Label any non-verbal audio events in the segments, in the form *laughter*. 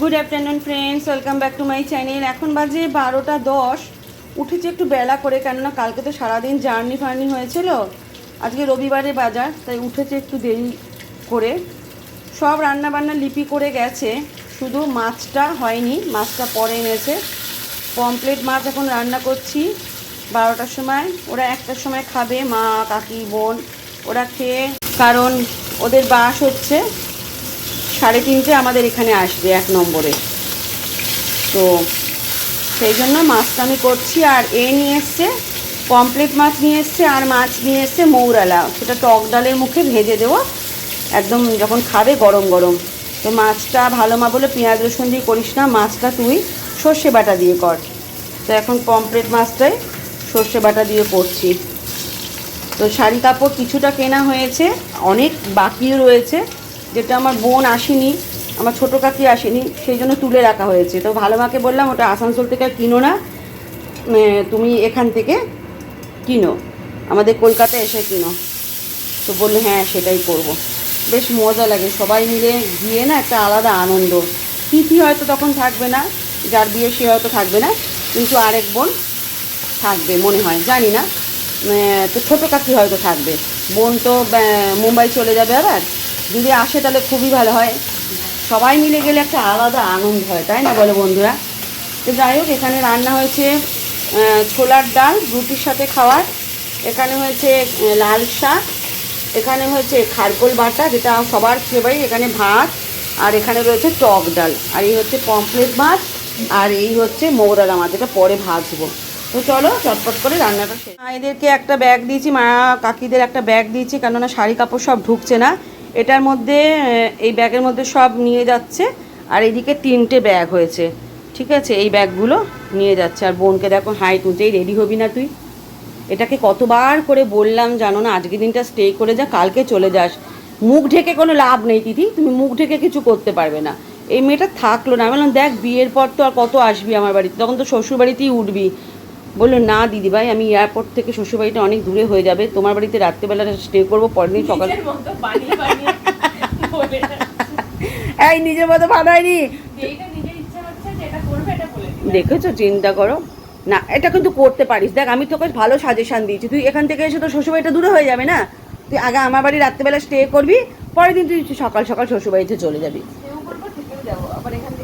Good afternoon friends welcome back to my channel এখন বাজে বারোটা দশ। উঠেছি একটু বেলা করে, কেননা কালকে তো সারাদিন জার্নি ফার্নি হয়েছিল। আজকে রবিবারে বাজার, তাই উঠেছে একটু দেরি করে। সব রান্না বান্না লিপি করে গেছে। শুধু মাছটা হয়নি, মাছটা পরে এনেছে। পমপ্লেট মাছ এখন রান্না করছি বারোটার সময়। ওরা একটার সময় খাবে, মা, কাকি, বোন, ওরা খেয়ে, কারণ ওদের বাস হচ্ছে। সাড়ে তিনটে আমাদের এখানে আসবে এক নম্বরে। তো সেই জন্য মাছটা আমি করছি, আর এ নিয়ে এসছে পমপ্লেট মাছ নিয়ে এসছে, আর মাছ নিয়ে এসছে মৌরালা। সেটা টক ডালের মুখে ভেজে দেবো। একদম যখন খাবে গরম গরম। তো মাছটা ভালো মা বলে পেঁয়াজ রসুন দিয়ে করিস না, মাছটা তুই সর্ষে বাটা দিয়ে কর। তো এখন পমপ্লেট মাছটাই সর্ষে বাটা দিয়ে করছি। তো শাড়ি কাপড় কিছুটা কেনা হয়েছে, অনেক বাকিও রয়েছে। যেটা আমার বোন আসেনি, আমার ছোটো কাকি আসেনি, সেই জন্য তুলে রাখা হয়েছে। তো ভালো মাকে বললাম, ওটা আসানসোল থেকে কিনো না। তুমি এখান থেকে কিনো। আমাদের কলকাতায় এসে কিনো। তো বলল হ্যাঁ সেটাই করব। বেশ মজা লাগে। সবাই মিলে গিয়ে না একটা আলাদা আনন্দ। তিথি হয়তো তখন থাকবে না, যার বিয়ে সে হয়তো থাকবে না, কিন্তু আরেক বোন থাকবে মনে হয়, জানি না। তো ছোটো কাকি হয়তো থাকবে। বোন তো মুম্বাই চলে যাবে আবার। যদি আসে তাহলে খুবই ভালো হয়। সবাই মিলে গেলে একটা আলাদা আনন্দ হয়, তাই না বলো বন্ধুরা? তো যাই হোক, এখানে রান্না হয়েছে ছোলার ডাল, রুটির সাথে খাওয়ার। এখানে হয়েছে লাল শাক। এখানে হয়েছে খারকোল বাটা, যেটা সবার ফেভারিট। এখানে ভাত, আর এখানে রয়েছে টক ডাল। আর এই হচ্ছে পমফ্লেট মাছ আর এই হচ্ছে মৌরালা মাছ এটা পরে ভাজবো। তো চলো, চটপট করে রান্নাটা মায়েদেরকে একটা ব্যাগ দিয়েছি, মা কাকিদের একটা ব্যাগ দিয়েছি, কেননা শাড়ি কাপড় সব ঢুকছে না। এটার মধ্যে এই ব্যাগের মধ্যে সব নিয়ে যাচ্ছে, আর এদিকে তিনটে ব্যাগ হয়েছে, ঠিক আছে? এই ব্যাগগুলো নিয়ে যাচ্ছে। আর বোনকে দেখো হাই তুলতেই রেডি হবি না তুই? এটাকে কতবার করে বললাম, জানো না? আজকে দিনটা স্টে করে যা, কালকে চলে যাস। মুখ ঢেকে কোনো লাভ নেই দিদি তুমি মুখ ঢেকে কিছু করতে পারবে না। এই মেয়েটা থাকল না। আমি বললাম, দেখ, বিয়ের পর তো আর কত আসবি আমার বাড়িতে? তখন তো শ্বশুর বাড়িতেই উঠবি। বলল না দিদিভাই আমি এয়ারপোর্ট থেকে শ্বশুরবাড়িটা অনেক দূরে হয়ে যাবে। তোমার বাড়িতে রাত্রেবেলা স্টে করব পরের দিন সকাল এই নিজের মতো বানায়নি দেখেছ চিন্তা করো। না এটা কিন্তু করতে পারিস। দেখ আমি তোকে ভালো সাজেশন দিয়েছি। তুই এখান থেকে এসে তো শ্বশুরবাড়িটা দূরে হয়ে যাবে না? তুই আগে আমার বাড়ি রাত্রেবেলা স্টে করবি পরের দিন তুই সকাল সকাল শ্বশুরবাড়িতে চলে যাবি। আবার এখান থেকে চলে যাব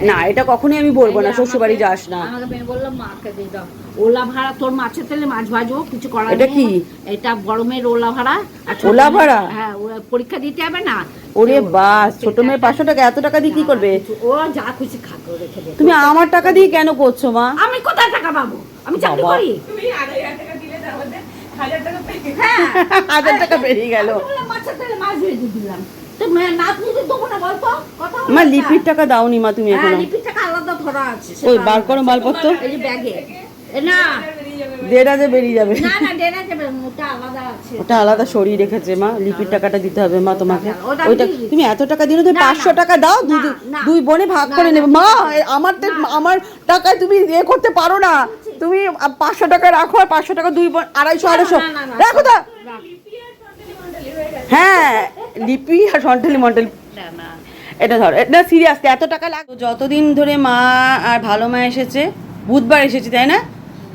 না এটা কখনোই আমি বলব না শ্বশুরবাড়ি যাস না। আমাকে মেয়ে বললাম মাকে দিয়ে দাও। ওলা ভাড়া তোর মাছের তেলে মাছ ভাজবো কিছু করার এটা কি? এটা গরমের ওলা ভাড়া ছোট ওলা ভাড়া? হ্যাঁ পরীক্ষা দিতে হবে না। ওরে বাস ছোট মেয়ে পাঁচশো টাকা এত টাকা দিয়ে কি করবে? ও যা খুশি রেখে দে। তুমি আমার টাকা দিয়ে কেন করছ মা? আমি কোথায় টাকা পাবো? আমি চাকরি করি। তুমি আড়াই হাজার টাকা দিলে মধ্যে হাজার টাকা পেয়ে হ্যাঁ। *laughs* হাজার টাকা বেরিয়ে গেল। মাছের তেলে মাছ ভেজে দিলাম। মা লিপির টাকা দাওনি মা তুমি হ্যাঁ এখনও। লিপির টাকা আলাদা ধরা আছে ওই বার করো মালপত্র এই যে ব্যাগে। না। বেরিয়ে যাবে। না না দেনা ওটা আলাদা আছে। ওটা আলাদা সরিয়ে রেখেছে মা লিপির টাকাটা দিতে হবে মা তোমাকে। ওইটা তুমি এত টাকা দিলে তুমি পাঁচশো টাকা দাও দুই বোনে ভাগ করে নেবে। মা আমার আমার টাকায় তুমি ইয়ে করতে পারো না। তুমি পাঁচশো টাকা রাখো আর পাঁচশো টাকা দুই বোন আড়াইশো আড়াইশো। রাখো তো লিপি আর সন্তানি মন্ডলী হয়ে লিপি আর সন্টালি মন্টালি এটা ধর এটা সিরিয়াসলি এত টাকা লাগবে যতদিন ধরে মা আর ভালো মা এসেছে বুধবার এসেছে তাই না?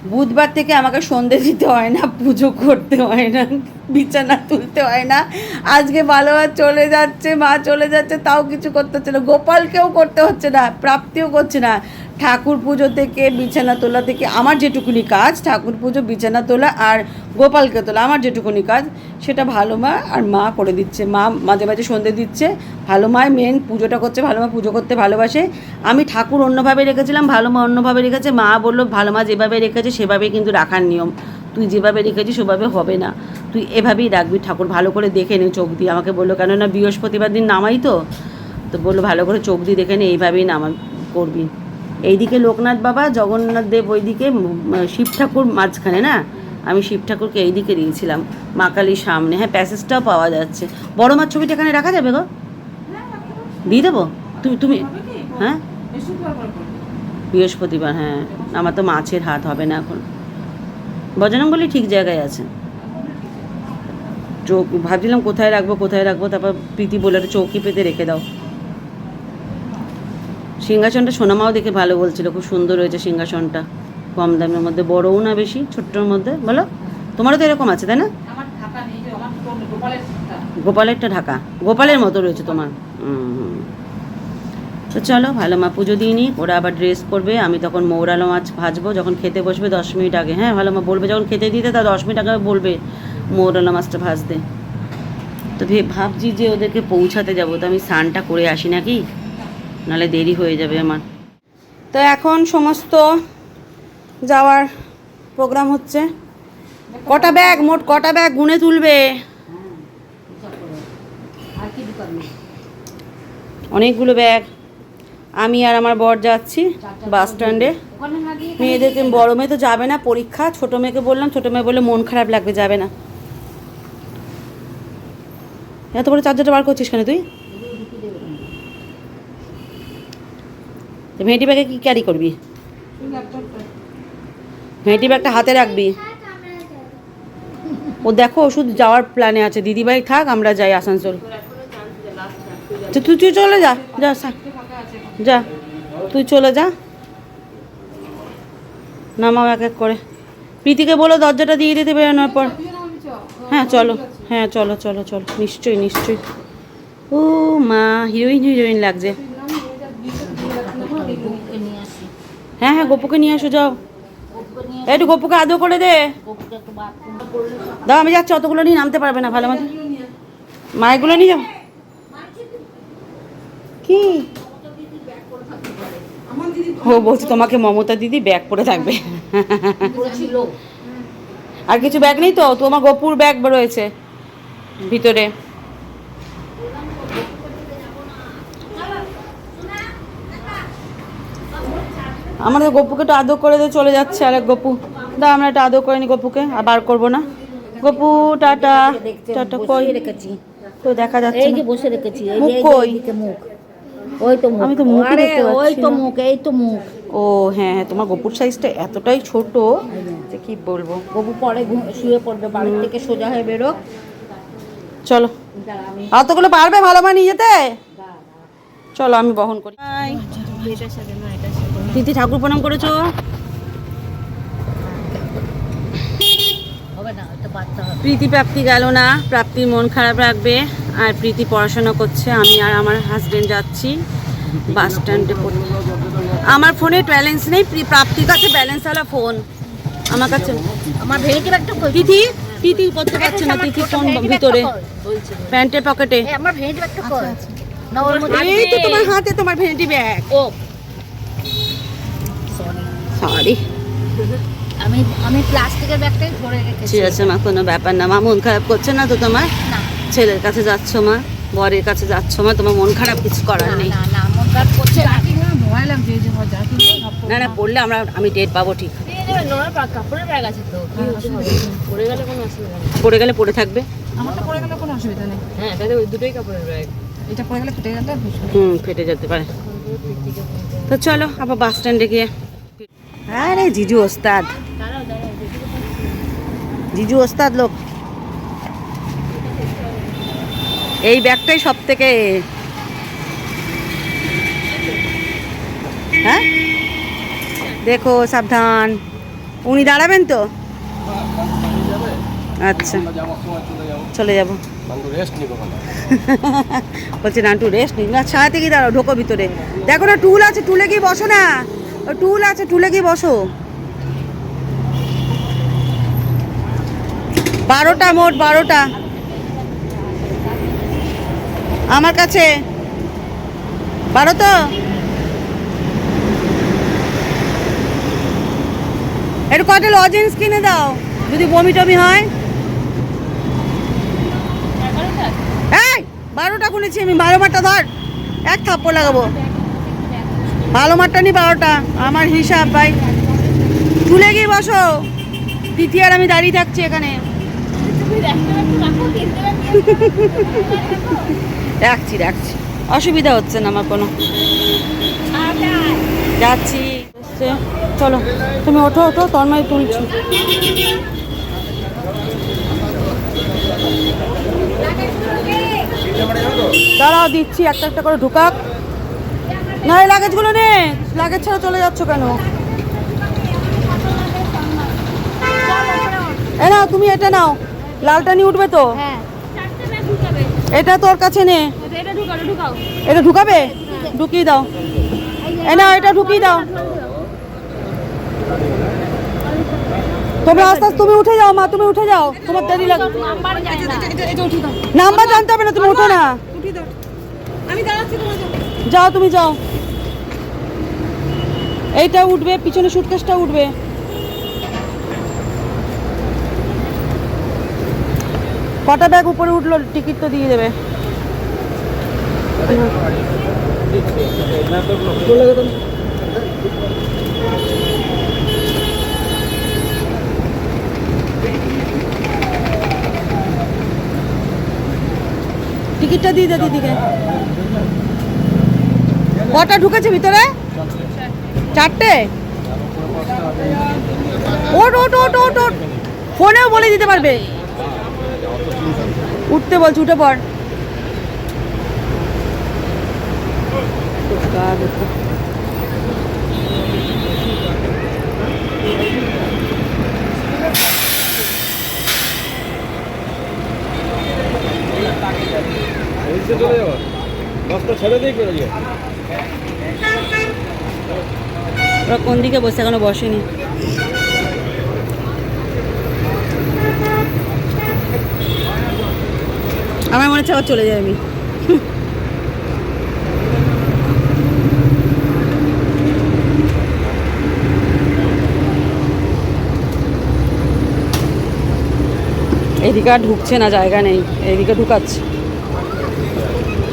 বুধবার থেকে আমাকে সন্ধে দিতে হয় না পুজো করতে হয় না। বিছানা তুলতে হয় না। আজকে ভালো মা চলে যাচ্ছে, মা চলে যাচ্ছে, তাও কিছু করতে হচ্ছে না। গোপালকেও করতে হচ্ছে না, প্রাপ্তিও করছে না। ঠাকুর পুজো থেকে বিছানা তোলা থেকে আমার যেটুকুনি কাজ, ঠাকুর পুজো, বিছানা তোলা আর গোপালকে তোলা, আমার যেটুকুনি কাজ, সেটা ভালো মা আর মা করে দিচ্ছে। মা মাঝে মাঝে সন্ধে দিচ্ছে, ভালো মায় মেন পুজোটা করছে, ভালো মা পুজো করতে ভালোবাসে। আমি ঠাকুর অন্যভাবে রেখেছিলাম, ভালো মা অন্যভাবে রেখেছে। মা বলল, ভালো মা যেভাবে রেখেছে সেভাবেই কিন্তু রাখার নিয়ম। তুই যেভাবে রেখেছিস, সেভাবে হবে না। তুই এভাবেই রাখবি। ঠাকুর ভালো করে দেখে নে, চোখ দিয়ে। আমাকে বলল, কেননা বৃহস্পতিবার দিন নামাই তো। তো বলল, ভালো করে চোখ দিয়ে দেখে নে, এইভাবেই নামা করবি। এইদিকে লোকনাথ বাবা, জগন্নাথ দেব ওইদিকে শিব ঠাকুর মাঝখানে না? আমি শিব ঠাকুরকে এইদিকে দিয়েছিলাম, মা কালীর সামনে। হ্যাঁ প্যাসেজটাও পাওয়া যাচ্ছে। বড় মাছ ছবিটা এখানে রাখা যাবে গো? দিয়ে দেবো? তুমি তুমি হ্যাঁ? বৃহস্পতিবার হ্যাঁ। আমার তো মাছের হাত হবে না এখন। বজরং ঠিক জায়গায় আছে। চৌক ভাবছিলাম কোথায় রাখব কোথায় রাখব তারপর প্রীতি বলে একটা চৌকি পেতে রেখে দাও। সিংহাসনটা সোনামাও দেখে ভালো বলছিল খুব সুন্দর হয়েছে সিংহাসনটা। কম দামের মধ্যে বড়ও না বেশি ছোট্টর মধ্যে। বলো তোমারও তো এরকম আছে তাই না। গোপালেরটা ঢাকা গোপালের মতো রয়েছে তোমার। তো চলো ভালো মা পুজো দিয়ে নিই ওরা আবার ড্রেস করবে আমি তখন মৌরালো মাছ ভাজবো যখন খেতে বসবে দশ মিনিট আগে। হ্যাঁ ভালো মা বলবে যখন খেতে দিতে তা দশ মিনিট আগে বলবে। মৌরালো মাছটা ভাজতে তো ভে- ভাবছি যে ওদেরকে পৌঁছাতে যাব, তো আমি স্নানটা করে আসি নাকি? নাহলে দেরি হয়ে যাবে আমার। তো এখন সমস্ত যাওয়ার প্রোগ্রাম হচ্ছে। কটা ব্যাগ? মোট কটা ব্যাগ? গুনে তুলবে। অনেকগুলো ব্যাগ। আমি আর আমার বর যাচ্ছি বাস স্ট্যান্ডে। মেয়েদেরকে বড় মেয়ে তো যাবে না, পরীক্ষা। ছোটো মেয়েকে বললাম, ছোটো মেয়ে বললে মন খারাপ লাগবে, যাবে না। এত বড় চার্জারটা বার করছিস কেন তুই? ভেঁটি ব্যাগে কি ক্যারি করবি? ভেঁটি ব্যাগটা হাতে রাখবি। ও দেখো, ওষুধ যাওয়ার প্ল্যানে আছে। দিদিভাই থাক, আমরা যাই আসানসোল। তুই তুই চলে যা যা যা। তুই চলে যা। নামাও এক এক করে। প্রীতিকে বলো দরজাটা দিয়ে দিতে বেরোনোর পর। হ্যাঁ চলো। হ্যাঁ চলো চলো চলো। নিশ্চয়ই নিশ্চয়ই। ও মা হিরোইন হিরোইন লাগছে। হ্যাঁ হ্যাঁ গোপুকে নিয়ে আসো যাও। একটু গোপুকে আদৌ করে দে। দাও আমি যাচ্ছি অতগুলো নিয়ে নামতে পারবে না ভালো মতো মায়েরগুলো নিয়ে যাও। কি? ও বলছি তোমাকে মমতা দিদি ব্যাগ পরে থাকবে। আর কিছু ব্যাগ নেই তো? তোমার গোপুর ব্যাগ রয়েছে। ভিতরে। আমাদের গপুকে একটু আদর করে দিয়ে চলে যাচ্ছে আরেক গপু। দা আমরা একটা আদর করে নি গপুকে আর বার করব না। গপু টাটা টাটা কই? রেখেছি তো দেখা যাচ্ছে এই যে বসে রেখেছি এই মুখ কই? মুখ। ওই তো মুখ। আমি তো আরে, দেখতে ওই তো মুখ এই তো মুখ। ও হ্যাঁ হ্যাঁ তোমার গপুর সাইজটা এতটাই ছোট যে কি বলব? গপু পরে শুয়ে পড়বে বাড়ি থেকে সোজা হয়ে বেরো চলো। অতগুলো পারবে ভালো মানে নিয়ে যেতে? চলো আমি বহন করি। দিদি ঠাকুর প্রণাম করেছ? হবে না ওটা বাচ্চা হবে প্রীতি প্রাপ্তি গেল না প্রাপ্তির মন খারাপ রাখবে আর প্রীতি পড়াশোনা করছে আমি আর আমার হাজবেন্ড যাচ্ছি বাস স্ট্যান্ডে আমার ফোনে ব্যালেন্স নেই প্রি- প্রাপ্তির কাছে ব্যালেন্স ব্যালেন্সওয়ালা ফোন আমার কাছে আমার ভেঙে একটা কই? তিথি করতে পারছে না তিথি ফোন ভিতরে। প্যান্টের পকেটে। আমার কই না ওর মধ্যে এই তো তোমার হাতে তোমার ভেন্টি ব্যাগ ও। সরি সরি আমি আমি প্লাস্টিকের ব্যাগটাই ধরে রেখেছি। ঠিক আছে মা কোনো ব্যাপার না। মা মন খারাপ করছে না তো তোমার? না। ছেলের কাছে যাচ্ছ মা বরের কাছে যাচ্ছ মা তোমার মন খারাপ কিছু করার নেই। না না মন খারাপ করছে না। ভয় লাগছে এই যে যা কিনবো না না পড়লে আমরা আমি ডেট পাবো ঠিক। কাপড়ের ব্যাগ আছে তো পরে গেলে কোনো অসুবিধা নেই। পড়ে গেলে পড়ে থাকবে? আমারটা পরে গেলে কোনো অসুবিধা নেই। হ্যাঁ তাহলে ওই দুটোই কাপড়ের ব্যাগ। এটা পরে গেলে ফেটে গেলে হুম ফেটে যেতে পারে। তো চলো আবার বাস স্ট্যান্ডে গিয়ে। আরে জিজু ওস্তাদ। জিজু ওস্তাদ লোক। এই ব্যাগটাই সব থেকে হ্যাঁ? দেখো সাবধান। উনি দাঁড়াবেন তো? আচ্ছা। চলে যাব। *laughs* বলছে না একটু রেস্ট নিই না ছায়াতে গিয়ে দাঁড়াও ঢোকো ভিতরে। দেখো না টুল আছে টুলে গিয়ে বসো না। টুল আছে টুলে গিয়ে বসো। বারোটা মোট বারোটা। আমার কাছে। বারো তো? একটু কটা লজেন্স কিনে দাও? যদি বমি টমি হয়। এই, বারোটা খুলেছি আমি, বারো মারটা ধর। এক থাপ্পড় লাগাবো। ভালো মারটা নি বারোটা, আমার হিসাব ভাই। তুলে গিয়ে বসো। তিথি আর আমি দাঁড়িয়ে থাকছি এখানে। রাখছি রাখছি। অসুবিধা হচ্ছে না আমার কোনো। যাচ্ছি। এসছে। চলো তুমি ওঠো ওঠো তন্ময় তুলছি। দাঁড়াও দিচ্ছি একটা একটা করে ঢুকাক। না এই লাগেজগুলো নে। লাগেজ ছাড়া চলে যাচ্ছ কেন? এ নাও তুমি এটা নাও। লালটা নিয়ে উঠবে তো? হ্যাঁ। এটা তোর কাছে নে। এটা ঢুকাও ঢুকাও। এটা ঢুকাবে? ঢুকিয়ে দাও। এ নাও এটা ঢুকিয়ে দাও। তোমরা আস্তে আস্তে তুমি উঠে যাও মা, তুমি উঠে যাও। তোমার দেরি লাগে। নাম্বার জানতে হবে না, তুমি না। যাও তুমি যাও। এইটা উঠবে, পিছনে সুটকেসটা উঠবে। কটা ব্যাগ উপরে উঠল টিকিট তো দিয়ে দেবে। টিকিটটা দিয়ে দে দিদিকে। কটা ঢুকেছে ভিতরে? চারটে? ওট ওট ওট ওট ওট ফোনেও বলে দিতে পারবে। উঠতে বলছি, উঠে পড়। ওরা কোন দিকে বসে এখনও বসেনি? আমার মনে হচ্ছে আবার চলে যাই আমি এদিকে আর ঢুকছে না, জায়গা নেই। এদিকে ঢুকাচ্ছে।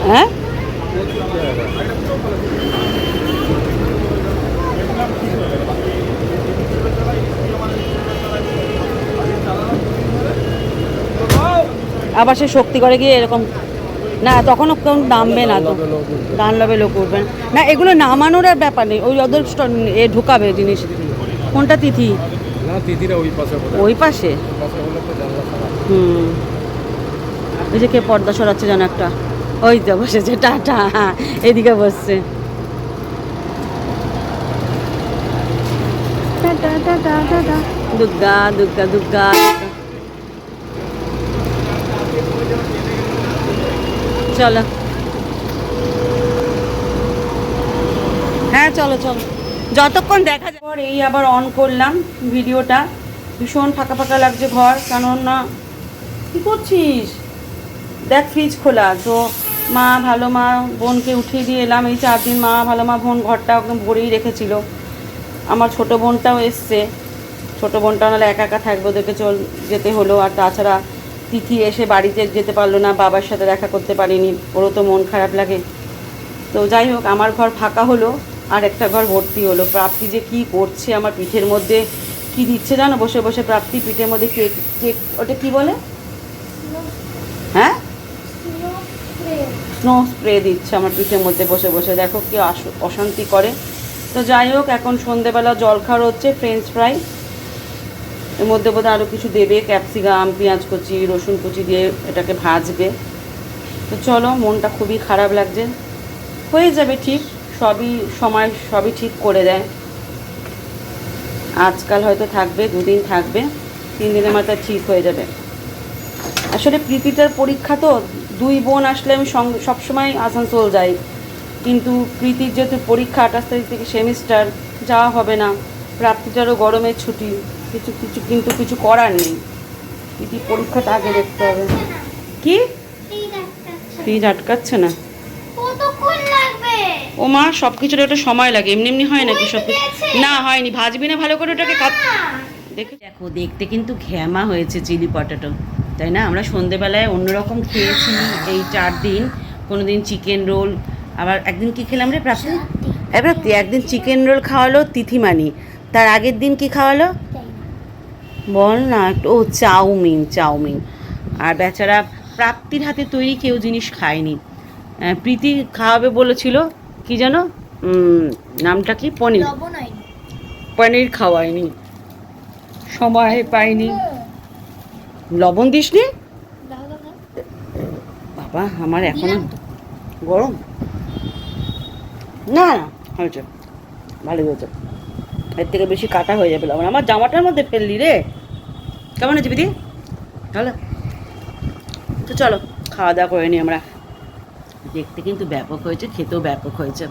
হ্যাঁ? আবার সে শক্তি করে গিয়ে এরকম না তখনও কেউ নামবে না তো। ডান লবে লোক উঠবে না। এগুলো নামানোর আর ব্যাপার নেই। ওই ওদের এ ঢুকাবে জিনিস। কোনটা তিথি? ওই পাশে হুম। ওই যে কে পর্দা সরাচ্ছে যেন একটা। ওই তো বসেছে টাটা। এদিকে বসছে। দুর্গা দুর্গা দুর্গা চলো। হ্যাঁ চলো চলো। যতক্ষণ দেখা যায় এই আবার অন করলাম ভিডিওটা। ভীষণ ফাঁকা ফাঁকা লাগছে ঘর কারণ না কী করছিস? দেখ ফ্রিজ খোলা তো মা, ভালো মা, বোনকে উঠিয়ে দিয়ে এলাম। এই চার দিন মা, ভালো মা, বোন ঘরটা একদম ভরেই রেখেছিল। আমার ছোট বোনটাও এসছে। ছোট বোনটা নাহলে একা একা থাকবে, ওদেরকে চল যেতে হলো। আর তাছাড়া তিথি এসে বাড়িতে যেতে পারল না, বাবার সাথে দেখা করতে পারিনি। ওরও তো মন খারাপ লাগে। তো যাই হোক, আমার ঘর ফাঁকা হলো, আর একটা ঘর ভর্তি হলো। প্রাপ্তি যে কি করছে আমার পিঠের মধ্যে, কি দিচ্ছে জানো? বসে বসে প্রাপ্তি পিঠের মধ্যে কেক কেক, ওটা কি বলে? হ্যাঁ? স্নো স্প্রে দিচ্ছে আমার পিঠের মধ্যে বসে বসে। দেখো কি অশান্তি করে। তো যাই হোক, এখন সন্ধেবেলা জল খাওয়ার হচ্ছে ফ্রেঞ্চ ফ্রাই এর মধ্যে বোধহয় আরও কিছু দেবে ক্যাপসিকাম পেঁয়াজ কুচি, রসুন কুচি দিয়ে এটাকে ভাজবে। তো চলো, মনটা খুবই খারাপ লাগছে। হয়ে যাবে ঠিক, সবই সময় সবই ঠিক করে দেয়। আজকাল হয়তো থাকবে, দুদিন থাকবে, তিন দিনের মাথায় ঠিক হয়ে যাবে। আসলে প্রীতিটার পরীক্ষা তো দুই বোন আসলে আমি সঙ্গে সবসময় আসানসোল যাই। কিন্তু প্রীতির যেহেতু পরীক্ষা আঠাশ তারিখ থেকে সেমিস্টার যাওয়া হবে না। প্রাপ্তিটারও গরমের ছুটি। কিছু কিছু কিন্তু কিছু করার নেই। প্রীতি পরীক্ষাটা আগে দেখতে হবে। কি? ফ্রিজ আটকাচ্ছে না। ও মা সব কিছুর একটা সময় লাগে। এমনি এমনি হয় নাকি সব কিছু না হয়নি। ভাজবি না ভালো করে ওটাকে দেখো দেখতে কিন্তু ঘ্যামা হয়েছে চিলি পটেটো। তাই না? আমরা সন্ধেবেলায় অন্যরকম খেয়েছি এই চার দিন। কোনো দিন চিকেন রোল আবার একদিন কি খেলাম রে প্রাপ্তি? প্রাপ্তি একদিন চিকেন রোল খাওয়ালো তিথিমানি। তার আগের দিন কি খাওয়ালো? বল না একটু ও চাউমিন চাউমিন। আর বেচারা প্রাপ্তির হাতে তৈরি কেউ জিনিস খায়নি। প্রীতি খাওয়াবে বলেছিল কি যেন নামটা কি? পনির। পনির খাওয়ায়নি। সময় পাইনি লবণ দিসনি? বাবা আমার এখনও গরম। না না হয়েছে। ভালো হয়েছে। এর থেকে বেশি কাটা হয়ে যাবে লবণ। আমার জামাটার মধ্যে ফেললি রে। কেমন আছে দিদি ভালো? তো চলো খাওয়া দাওয়া করে নিই আমরা। দেখতে কিন্তু ব্যাপক হয়েছে খেতেও ব্যাপক হয়েছে।